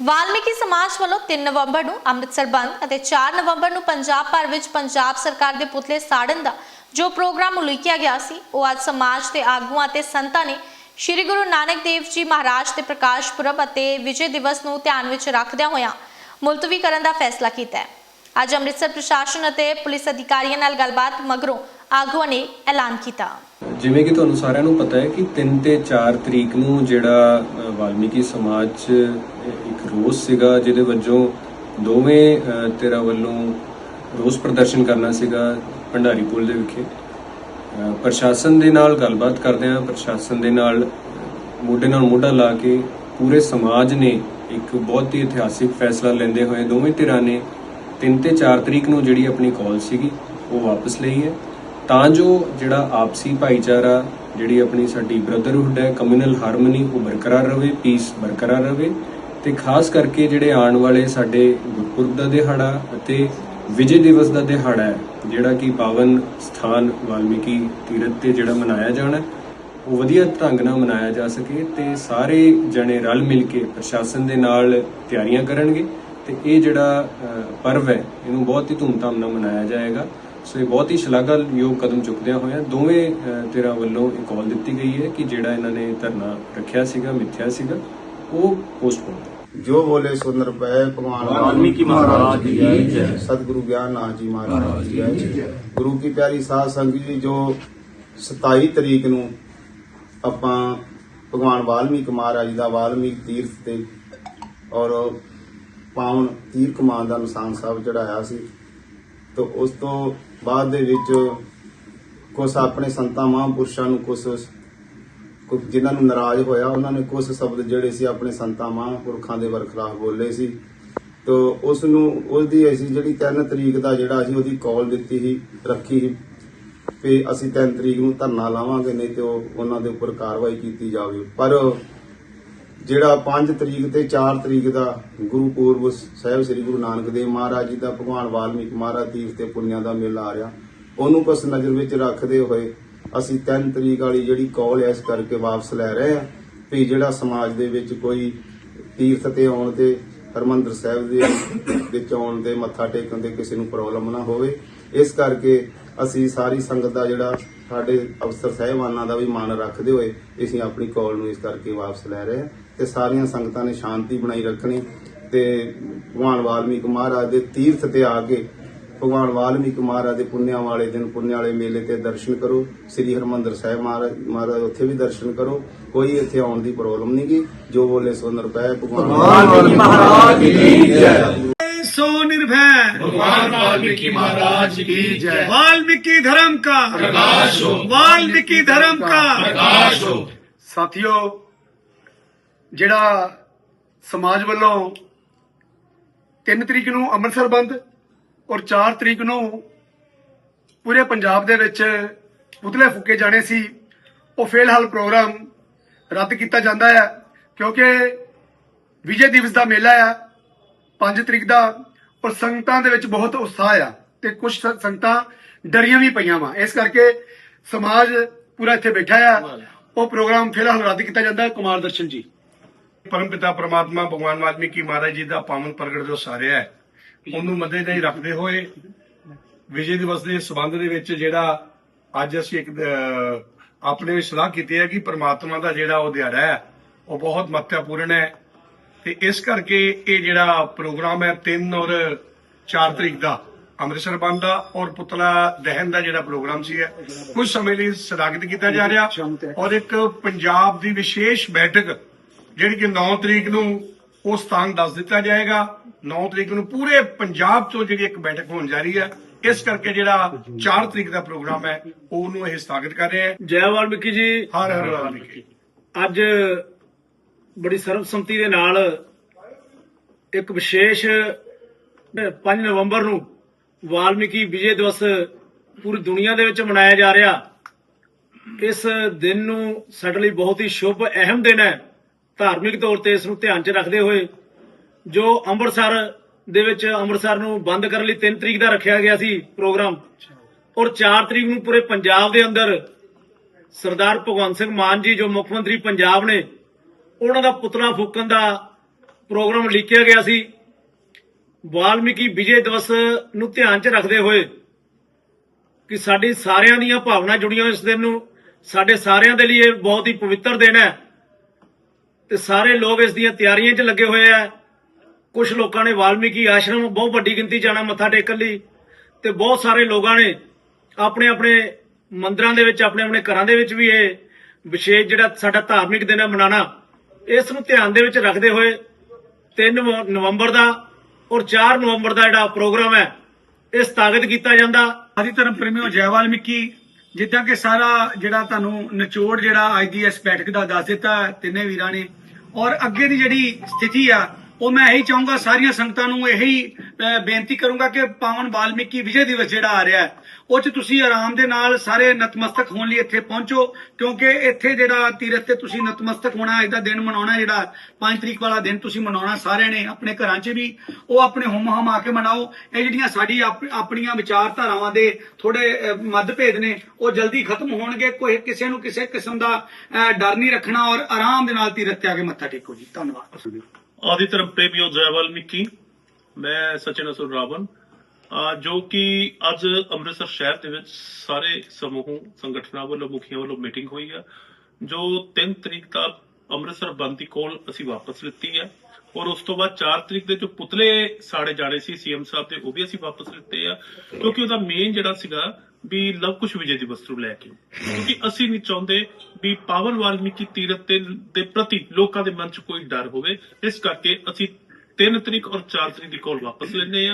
ਵਾਲਮੀਕੀ ਸਮਾਜ ਵੱਲੋਂ 3 ਨਵੰਬਰ ਨੂੰ ਅੰਮ੍ਰਿਤਸਰ ਬੰਦ ਅਤੇ 4 ਨਵੰਬਰ ਨੂੰ ਪੰਜਾਬ ਭਰ ਵਿੱਚ ਪੰਜਾਬ ਸਰਕਾਰ ਦੇ ਪੁਤਲੇ ਸਾੜਨ ਦਾ ਜੋ ਪ੍ਰੋਗਰਾਮ ਉਲੀਕਿਆ ਗਿਆ ਸੀ, ਉਹ ਅੱਜ ਸਮਾਜ ਦੇ ਆਗੂਆਂ ਅਤੇ ਸੰਤਾਂ ਨੇ ਸ੍ਰੀ ਗੁਰੂ ਨਾਨਕ ਦੇਵ ਜੀ ਮਹਾਰਾਜ ਦੇ ਪ੍ਰਕਾਸ਼ ਪੁਰਬ ਅਤੇ ਵਿਜੇ ਦਿਵਸ ਨੂੰ ਧਿਆਨ ਵਿੱਚ ਰੱਖਦਿਆਂ ਹੋਇਆਂ ਮੁਲਤਵੀ ਕਰਨ ਦਾ ਫੈਸਲਾ ਕੀਤਾ ਹੈ। ਅੱਜ ਅੰਮ੍ਰਿਤਸਰ ਪ੍ਰਸ਼ਾਸਨ ਅਤੇ ਪੁਲਿਸ ਅਧਿਕਾਰੀਆਂ ਨਾਲ ਗੱਲਬਾਤ ਮਗਰੋਂ ਆਗੂਆਂ ਨੇ ਐਲਾਨ ਕੀਤਾ। ਜਿਵੇਂ ਕਿ ਤੁਹਾਨੂੰ ਸਾਰਿਆਂ ਨੂੰ ਪਤਾ ਹੈ ਕਿ 3 ਤੇ 4 ਤਰੀਕ ਨੂੰ ਜਿਹੜਾ ਵਾਲਮੀਕੀ ਸਮਾਜ ਰੋਸ ਸੀਗਾ ਜਿਹਦੇ ਵਜੋਂ ਦੋਵੇਂ ਅ, ਧਿਰਾਂ ਵੱਲੋਂ ਰੋਸ ਪ੍ਰਦਰਸ਼ਨ ਕਰਨਾ ਸੀਗਾ ਭੰਡਾਰੀ ਪੁਲ ਦੇ ਵਿਖੇ। ਪ੍ਰਸ਼ਾਸਨ ਦੇ ਨਾਲ ਗੱਲਬਾਤ ਕਰਦੇ ਹਾਂ। ਪ੍ਰਸ਼ਾਸਨ ਦੇ ਨਾਲ ਮੋਢੇ ਨਾਲ ਮੋਢਾ ਲਾ ਕੇ ਪੂਰੇ ਸਮਾਜ ਨੇ ਇੱਕ ਬਹੁਤ ਹੀ ਇਤਿਹਾਸਿਕ ਫੈਸਲਾ ਲੈਂਦੇ ਹੋਏ ਦੋਵੇਂ ਧਿਰਾਂ ਨੇ 3 ਤੇ 4 ਤਰੀਕ ਨੂੰ ਜਿਹੜੀ ਆਪਣੀ ਕਾਲ ਸੀਗੀ ਉਹ ਵਾਪਸ ਲਈ ਹੈ। ਤਾਂ ਜੋ ਜਿਹੜਾ ਆਪਸੀ ਭਾਈਚਾਰਾ ਜਿਹੜੀ ਆਪਣੀ ਸਾਡੀ ਬ੍ਰਦਰਹੁੱਡ ਹੈ ਕਮਿਊਨਲ ਹਾਰਮਨੀ ਉਹ ਬਰਕਰਾਰ ਰਵੇ ਪੀਸ ਬਰਕਰਾਰ ਰਵੇ ਤੇ ਖਾਸ ਕਰਕੇ ਜਿਹੜੇ ਆਉਣ ਵਾਲੇ ਸਾਡੇ ਗੁਰਪੁਰਬ ਦਾ ਦਿਹਾੜਾ ਅਤੇ ਵਿਜੇ ਦਿਵਸ ਦਾ ਦਿਹਾੜਾ ਹੈ ਜਿਹੜਾ ਕਿ ਪਾਵਨ ਸਥਾਨ ਵਾਲਮੀਕੀ ਤੀਰਥ ਤੇ ਜਿਹੜਾ ਮਨਾਇਆ ਜਾਣਾ ਉਹ ਵਧੀਆ ਢੰਗ ਨਾਲ ਮਨਾਇਆ ਜਾ ਸਕੇ ਤੇ ਸਾਰੇ ਜਣੇ ਰਲ ਮਿਲ ਕੇ ਪ੍ਰਸ਼ਾਸਨ ਦੇ ਨਾਲ ਤਿਆਰੀਆਂ ਕਰਨਗੇ ਤੇ ਇਹ ਜਿਹੜਾ ਅ, ਪਰਵ ਹੈ ਇਹਨੂੰ ਬਹੁਤ ਹੀ ਧੂਮਧਾਮ ਨਾਲ ਮਨਾਇਆ ਜਾਏਗਾ। ਸੋ ਇਹ ਬਹੁਤ ਹੀ ਸ਼ਲਾਘਾਯੋਗ ਕਦਮ ਚੁੱਕਦਿਆਂ ਹੋਇਆ ਦੋਵੇਂ ਅ, ਧਿਰਾਂ ਵੱਲੋਂ ਇੱਕ ਕਾਲ ਦਿੱਤੀ ਗਈ ਹੈ ਕਿ ਜਿਹੜਾ ਇਹਨਾਂ ਨੇ ਧਰਨਾ ਰੱਖਿਆ ਸੀਗਾ ਮਿੱਥਿਆ ਸੀਗਾ को पोस्टपोन जो बोले सो नृपय भगवान वाल्मीकि महाराज की जय। सदगुरु ज्ञान नाथ जी महाराज की जय। ਗੁਰੂ ਕੀ ਪਿਆਰੀ ਸਾਧ ਸੰਗਤ ਜੀ ਜੋ 27 ਤਰੀਕ ਨੂੰ ਆਪਾਂ ਭਗਵਾਨ ਵਾਲਮੀਕ ਮਹਾਰਾਜ ਦਾ ਵਾਲਮੀਕ ਤੀਰਥ ਤੇ ਔਰ ਪਾਉਣ ਤੀਰ ਕਮਾਨ ਦਾ ਨਿਸ਼ਾਨ ਸਾਹਿਬ ਚੜਾਇਆ ਸੀ ਤੋਂ ਉਸ ਤੋਂ ਬਾਅਦ ਦੇ ਵਿੱਚ ਕੁਝ ਆਪਣੇ ਸੰਤਾਂ ਮਹਾਂਪੁਰਸ਼ਾਂ ਨੂੰ ਕੁਝ ਕੁਝ ਜਿਨ੍ਹਾਂ ਨੂੰ ਨਾਰਾਜ਼ ਹੋਇਆ, ਉਹਨਾਂ ਨੇ ਕੁਝ ਸ਼ਬਦ ਜਿਹੜੇ ਸੀ ਆਪਣੇ ਸੰਤਾਂ ਮਹਾਂਪੁਰਖਾਂ ਦੇ ਵਰਖਲਾਫ ਬੋਲੇ ਸੀ। ਤੋ ਉਸ ਨੂੰ ਉਹਦੀ ਅਸੀਂ ਜਿਹੜੀ 3 ਤਰੀਕ ਦਾ ਜਿਹੜਾ ਅਸੀਂ ਉਹਦੀ ਕਾਲ ਦਿੱਤੀ ਸੀ, ਰੱਖੀ ਸੀ, ਵੀ ਅਸੀਂ 3 ਤਰੀਕ ਨੂੰ ਧਰਨਾ ਲਾਵਾਂਗੇ, ਨਹੀਂ ਤੇ ਉਹ ਉਹਨਾਂ ਦੇ ਉੱਪਰ ਕਾਰਵਾਈ ਕੀਤੀ ਜਾਵੇ। ਪਰ ਜਿਹੜਾ 5 ਤਰੀਕ ਤੇ 4 ਤਰੀਕ ਦਾ ਗੁਰੂ ਪੂਰਬ ਸਾਹਿਬ ਸ੍ਰੀ ਗੁਰੂ ਨਾਨਕ ਦੇਵ ਮਹਾਰਾਜ ਜੀ ਦਾ ਭਗਵਾਨ ਵਾਲਮੀਕ ਮਹਾਰਾਜ ਤੀਰਥ ਤੇ ਪੁੰਨਿਆ ਦਾ ਮੇਲਾ ਆ ਰਿਹਾ, ਉਹਨੂੰ ਕੁਛ ਨਜ਼ਰ ਵਿੱਚ ਰੱਖਦੇ ਹੋਏ ਅਸੀਂ 3 ਤਰੀਕ ਵਾਲੀ ਜਿਹੜੀ ਕਾਲ ਇਸ ਕਰਕੇ ਵਾਪਸ ਲੈ ਰਹੇ ਹਾਂ ਵੀ ਜਿਹੜਾ ਸਮਾਜ ਦੇ ਵਿੱਚ ਕੋਈ ਤੀਰਥ ਤੇ ਆਉਣ ਤੇ ਹਰਮੰਦਰ ਸਾਹਿਬ ਦੇ ਵਿੱਚ ਆਉਣ ਤੇ ਮੱਥਾ ਟੇਕਣ ਦੇ ਕਿਸੇ ਨੂੰ ਪ੍ਰੋਬਲਮ ਨਾ ਹੋਵੇ, ਇਸ ਕਰਕੇ ਅਸੀਂ ਸਾਰੀ ਸੰਗਤ ਦਾ ਜਿਹੜਾ ਸਾਡੇ ਅਫਸਰ ਸਹਿਬਾਨਾਂ ਦਾ ਵੀ ਮਾਨ ਰੱਖਦੇ ਹੋਏ ਅਸੀਂ ਆਪਣੀ ਕਾਲ ਨੂੰ ਇਸ ਕਰਕੇ ਵਾਪਸ ਲੈ ਰਹੇ ਹਾਂ ਤੇ ਸਾਰੀਆਂ ਸੰਗਤਾਂ ਨੇ ਸ਼ਾਂਤੀ ਬਣਾਈ ਰੱਖਣੀ ਤੇ ਭਗਵਾਨ ਵਾਲਮੀਕ ਮਹਾਰਾਜ ਦੇ ਤੀਰਥ ਤੇ ਆ ਕੇ ਭਗਵਾਨ ਵਾਲਮੀਕ ਮਹਾਰਾਜ ਦੇ ਪੁੰਨਿਆਂ ਵਾਲੇ ਦਿਨ ਪੁੰਨਿਆਂ ਵਾਲੇ ਮੇਲੇ ਤੇ ਦਰਸ਼ਨ ਕਰੋ ਸ੍ਰੀ ਹਰਮੰਦਰ ਸਾਹਿਬ ਮਹਾਰਾਜ ਮਹਾਰਾਜ ਉੱਥੇ ਵੀ ਦਰਸ਼ਨ ਕਰੋ ਕੋਈ ਇੱਥੇ ਆਉਣ ਦੀ ਪ੍ਰੋਬਲਮ ਨਹੀਂ ਗੀ ਜੋ ਬੋਲੇ ਸੋ ਨਿਰਭੈ ਭਗਵਾਨ वाल्मीकि महाराज की जय सो निर्भय भगवान वाल्मीकि महाराज की जय वाल्मीकि धर्म का प्रकाश हो वाल्मीकि धर्म का प्रकाश हो ਸਾਥੀਓ ਜਿਹੜਾ ਸਮਾਜ ਵੱਲੋਂ 3 ਤਰੀਕ ਨੂੰ ਅੰਮ੍ਰਿਤਸਰ ਬੰਦ ਔਰ 4 ਤਰੀਕ ਨੂੰ ਪੂਰੇ ਪੰਜਾਬ ਦੇ ਵਿੱਚ ਪੁਤਲੇ ਫੁੱਕੇ ਜਾਣੇ ਸੀ। ਉਹ ਫਿਲਹਾਲ ਪ੍ਰੋਗਰਾਮ ਰੱਦ ਕੀਤਾ ਜਾਂਦਾ ਹੈ ਕਿਉਂਕਿ ਵਿਜੇ ਦਿਵਸ ਦਾ ਮੇਲਾ ਆ 5 ਤਰੀਕ ਦਾ, ਔਰ ਸੰਗਤਾਂ ਦੇ ਵਿੱਚ ਬਹੁਤ ਉਤਸ਼ਾਹ ਆ ਤੇ ਕੁਝ ਸੰਗਤਾਂ ਡਰੀਆਂ ਵੀ ਪਈਆਂ ਵਾ। ਇਸ ਕਰਕੇ ਸਮਾਜ ਪੂਰਾ ਇੱਥੇ ਬੈਠਾ ਆ। ਉਹ ਪ੍ਰੋਗਰਾਮ ਫਿਲਹਾਲ ਰੱਦ ਕੀਤਾ ਜਾਂਦਾ ਹੈ। ਕੁਮਾਰ ਦਰਸ਼ਨ ਜੀ। ਪਰਮਪਿਤਾ ਪ੍ਰਮਾਤਮਾ, ਭਗਵਾਨ ਵਾਲਮੀਕੀ ਮਹਾਰਾਜ ਜੀ ਦਾ ਪਾਵਨ ਪ੍ਰਗਟ ਦਿਵਸ ਆ ਰਿਹਾ ਹੈ ਉਹਨੂੰ ਮੱਦੇ ਨਜ਼ਰ ਰੱਖਦੇ ਹੋਏ ਵਿਜੇ ਦਿਵਸ ਦੇ ਸਬੰਧ ਦੇ ਵਿੱਚ ਜਿਹੜਾ ਅੱਜ ਅਸੀਂ ਇੱਕ ਆਪਣੇ ਵਿੱਚ ਸਲਾਹ ਕੀਤੀ ਹੈ ਕਿ ਪ੍ਰਮਾਤਮਾ ਦਾ ਜਿਹੜਾ ਉਹ ਦਿਹਾੜਾ ਹੈ, ਉਹ ਬਹੁਤ ਮਹੱਤਵਪੂਰਨ ਹੈ ਤੇ ਇਸ ਕਰਕੇ ਇਹ ਜਿਹੜਾ ਪ੍ਰੋਗਰਾਮ ਹੈ 3 ਔਰ 4 ਤਰੀਕ ਦਾ, ਅੰਮ੍ਰਿਤਸਰ ਬੰਦ ਦਾ ਔਰ ਪੁਤਲਾ ਦਹਨ ਦਾ ਜਿਹੜਾ ਪ੍ਰੋਗਰਾਮ ਸੀ ਕੁਝ ਸਮੇਂ ਲਈ ਸਥਗਿਤ ਕੀਤਾ ਜਾ ਰਿਹਾ ਔਰ ਇੱਕ ਪੰਜਾਬ ਦੀ ਵਿਸ਼ੇਸ਼ ਬੈਠਕ ਜਿਹੜੀ ਕਿ 9 ਤਰੀਕ ਨੂੰ ਉਹ ਸਥਾਨ ਦੱਸ ਦਿੱਤਾ ਜਾਏਗਾ। 9 ਤਰੀਕ ਨੂੰ ਪੂਰੇ ਪੰਜਾਬ ਤੋਂ ਜਿਹੜੀ ਇੱਕ ਬੈਠਕ ਹੋਣ ਜਾ ਰਹੀ ਹੈ ਇਸ ਕਰਕੇ ਜਿਹੜਾ 4 ਤਰੀਕ ਦਾ ਪ੍ਰੋਗਰਾਮ ਹੈ ਉਹਨੂੰ ਇਹ ਸਥਾਗਿਤ ਕਰ ਰਹੇ ਹੈ। ਜੈ ਵਾਲਮੀਕੀ ਜੀ। ਹਰ ਹਰ ਵਾਲਮੀਕੀ ਅੱਜ ਬੜੀ ਸਰਬਸੰਮਤੀ ਦੇ ਨਾਲ ਇੱਕ ਵਿਸ਼ੇਸ਼ 5 ਨਵੰਬਰ ਨੂੰ ਵਾਲਮੀਕੀ ਵਿਜੇ ਦਿਵਸ ਪੂਰੀ ਦੁਨੀਆ ਦੇ ਵਿੱਚ ਮਨਾਇਆ ਜਾ ਰਿਹਾ। ਇਸ ਦਿਨ ਨੂੰ ਸਾਡੇ ਲਈ ਬਹੁਤ ਹੀ ਸ਼ੁਭ ਅਹਿਮ ਦਿਨ ਹੈ। ਧਾਰਮਿਕ ਤੌਰ ਤੇ ਇਸ ਨੂੰ ਧਿਆਨ 'ਚ ਰੱਖਦੇ ਹੋਏ ਜੋ ਅੰਮ੍ਰਿਤਸਰ ਦੇ ਵਿੱਚ ਅੰਮ੍ਰਿਤਸਰ ਨੂੰ ਬੰਦ ਕਰਨ ਲਈ 3 ਤਰੀਕ ਦਾ ਰੱਖਿਆ ਗਿਆ ਸੀ ਪ੍ਰੋਗਰਾਮ। ਔਰ 4 ਤਰੀਕ ਨੂੰ ਪੂਰੇ ਪੰਜਾਬ ਦੇ ਅੰਦਰ ਸਰਦਾਰ ਭਗਵੰਤ ਸਿੰਘ ਮਾਨ ਜੀ, ਜੋ ਮੁੱਖ ਮੰਤਰੀ ਪੰਜਾਬ ਨੇ, ਉਹਨਾਂ ਦਾ ਪੁਤਲਾ ਫੂਕਣ ਦਾ ਪ੍ਰੋਗਰਾਮ ਲਿਖਿਆ ਗਿਆ ਸੀ। ਵਾਲਮੀਕੀ ਵਿਜੇ ਦਿਵਸ ਨੂੰ ਧਿਆਨ 'ਚ ਰੱਖਦੇ ਹੋਏ ਕਿ ਸਾਡੀ ਸਾਰਿਆਂ ਦੀਆਂ ਭਾਵਨਾ ਜੁੜੀਆਂ ਹੋਈਆਂ ਇਸ ਦਿਨ ਨੂੰ। ਸਾਡੇ ਸਾਰਿਆਂ ਦੇ ਲਈ ਇਹ ਬਹੁਤ ਹੀ ਪਵਿੱਤਰ ਦਿਨ ਹੈ। ਤੇ ਸਾਰੇ ਲੋਕ ਇਸ ਦੀਆਂ ਤਿਆਰੀਆਂ 'ਚ ਲੱਗੇ ਹੋਏ ਆ ਕੁਝ ਲੋਕਾਂ ਨੇ ਵਾਲਮੀਕੀ ਆਸ਼ਰਮ ਬਹੁਤ ਵੱਡੀ ਗਿਣਤੀ 'ਚ ਆਉਣਾ ਮੱਥਾ ਟੇਕਣ ਲਈ ਤੇ ਬਹੁਤ ਸਾਰੇ ਲੋਕਾਂ ਨੇ ਆਪਣੇ ਆਪਣੇ ਮੰਦਰਾਂ ਦੇ ਵਿੱਚ, ਆਪਣੇ ਆਪਣੇ ਘਰਾਂ ਦੇ ਵਿੱਚ ਵੀ ਇਹ ਵਿਸ਼ੇਸ਼ ਜਿਹੜਾ ਸਾਡਾ ਧਾਰਮਿਕ ਦਿਨ ਹੈ ਮਨਾਣਾ ਇਸ ਨੂੰ ਧਿਆਨ ਦੇ ਵਿੱਚ ਰੱਖਦੇ ਹੋਏ 3 ਨਵੰਬਰ ਦਾ ਔਰ 4 ਨਵੰਬਰ ਦਾ ਜਿਹੜਾ ਪ੍ਰੋਗਰਾਮ ਹੈ ਇਹ ਸਥਾਗਿਤ ਕੀਤਾ ਜਾਂਦਾ। ਆਦਿ ਧਰਮ ਪ੍ਰੇਮੀਓ, ਜੈ ਵਾਲਮੀਕੀ, ਜਿੱਦਾਂ ਕਿ ਸਾਰਾ ਜਿਹੜਾ ਤੁਹਾਨੂੰ ਨਿਚੋੜ ਜਿਹੜਾ ਅੱਜ ਦੀ ਇਸ ਬੈਠਕ ਦਾ ਦੱਸ ਦਿੱਤਾ ਤਿੰਨੇ ਵੀਰਾਂ ਨੇ ਔਰ ਅੱਗੇ ਦੀ ਜਿਹੜੀ ਸਥਿਤੀ ਆ ਉਹ ਮੈਂ ਇਹੀ ਚਾਹੂੰਗਾ, ਸਾਰੀਆਂ ਸੰਗਤਾਂ ਨੂੰ ਇਹੀ ਬੇਨਤੀ ਕਰੂੰਗਾ ਕਿ ਪਾਵਨ ਵਾਲਮੀਕੀ ਵਿਜੇ ਦਿਵਸ ਜਿਹੜਾ ਆ ਰਿਹਾ ਉਹ ਚ ਤੁਸੀਂ ਆਰਾਮ ਦੇ ਨਾਲ ਸਾਰੇ ਨਤਮਸਤਕ ਹੋਣ ਲਈ ਇੱਥੇ ਪਹੁੰਚੋ, ਕਿਉਂਕਿ ਇੱਥੇ ਜਿਹੜਾ ਤੀਰਥ ਤੇ ਤੁਸੀਂ ਨਤਮਸਤਕ ਹੋਣਾ, ਇਹਦਾ ਦਿਨ ਮਨਾਉਣਾ ਜਿਹੜਾ 5 ਤਰੀਕ ਵਾਲਾ ਦਿਨ ਤੁਸੀਂ ਮਨਾਉਣਾ ਸਾਰਿਆਂ ਨੇ, ਆਪਣੇ ਘਰਾਂ 'ਚ ਵੀ, ਉਹ ਆਪਣੇ ਹੁਮ ਹਮ ਆ ਕੇ ਮਨਾਓ। ਇਹ ਜਿਹੜੀਆਂ ਸਾਡੀ ਆਪ- ਆਪਣੀਆਂ ਵਿਚਾਰਧਾਰਾਵਾਂ ਦੇ ਥੋੜੇ ਮਤਭੇਦ ਨੇ, ਉਹ ਜਲਦੀ ਖਤਮ ਹੋਣਗੇ। ਕੋਈ ਕਿਸੇ ਨੂੰ ਕਿਸੇ ਕਿਸਮ ਦਾ ਡਰ ਨਹੀਂ ਰੱਖਣਾ ਔਰ ਆਰਾਮ ਦੇ ਨਾਲ ਤੀਰਥ ਤੇ ਆ ਕੇ ਮੱਥਾ ਟੇਕੋ ਜੀ। ਧੰਨਵਾਦ। ਆਦਿ ਧਰਮ ਪ੍ਰੇਮੀਓ ਜੈ ਵਾਲਮੀਕੀ ਮੈਂ ਸਚਿਨ ਅਸੁਰ ਰਾਵਣ ਜੋ ਕਿ ਅੱਜ ਅੰਮ੍ਰਿਤਸਰ ਸ਼ਹਿਰ ਦੇ ਵਿੱਚ ਸਾਰੇ ਸਮੂਹ ਸੰਗਠਨਾਂ ਵੱਲੋਂ ਮੁਖੀਆਂ ਵੱਲੋਂ ਮੀਟਿੰਗ ਹੋਈ ਹੈ ਜੋ 3 ਤਰੀਕ ਤੱਕ ਅੰਮ੍ਰਿਤਸਰ ਬੰਦੀ ਕੋਲ ਅਸੀਂ ਵਾਪਸ ਲਿੱਤੀ ਹੈ ਔਰ ਉਸ ਤੋਂ ਬਾਅਦ 4 ਤਰੀਕ ਦੇ ਜੋ ਪੁਤਲੇ ਸਾੜੇ ਜਾਣੇ ਸੀ ਸੀਐਮ ਸਾਹਿਬ ਦੇ, ਉਹ ਵੀ ਅਸੀਂ ਵਾਪਸ ਲਿੱਤੇ ਆ। ਕਿਉਂਕਿ ਉਹਦਾ ਮੇਨ ਜਿਹੜਾ ਸੀਗਾ ਵੀ ਲਵ ਕੁਸ਼ ਵਿਜੇ ਦਿਵਸ ਨੂੰ ਲੈ ਕੇ। ਕਿਉਂਕਿ ਅਸੀਂ ਨਹੀਂ ਚਾਹੁੰਦੇ ਵੀ ਪਾਵਨ ਵਾਲਮੀਕੀ ਤੀਰਥ ਤੇ, ਦੇ ਪ੍ਰਤੀ ਲੋਕਾਂ ਦੇ ਮਨ 'ਚ ਕੋਈ ਡਰ ਹੋਵੇ। ਇਸ ਕਰਕੇ ਅਸੀਂ 3 ਤਰੀਕ ਔਰ 4 ਤਰੀਕ ਦੀ ਕੋਲ ਵਾਪਸ ਲੈਂਦੇ ਆ।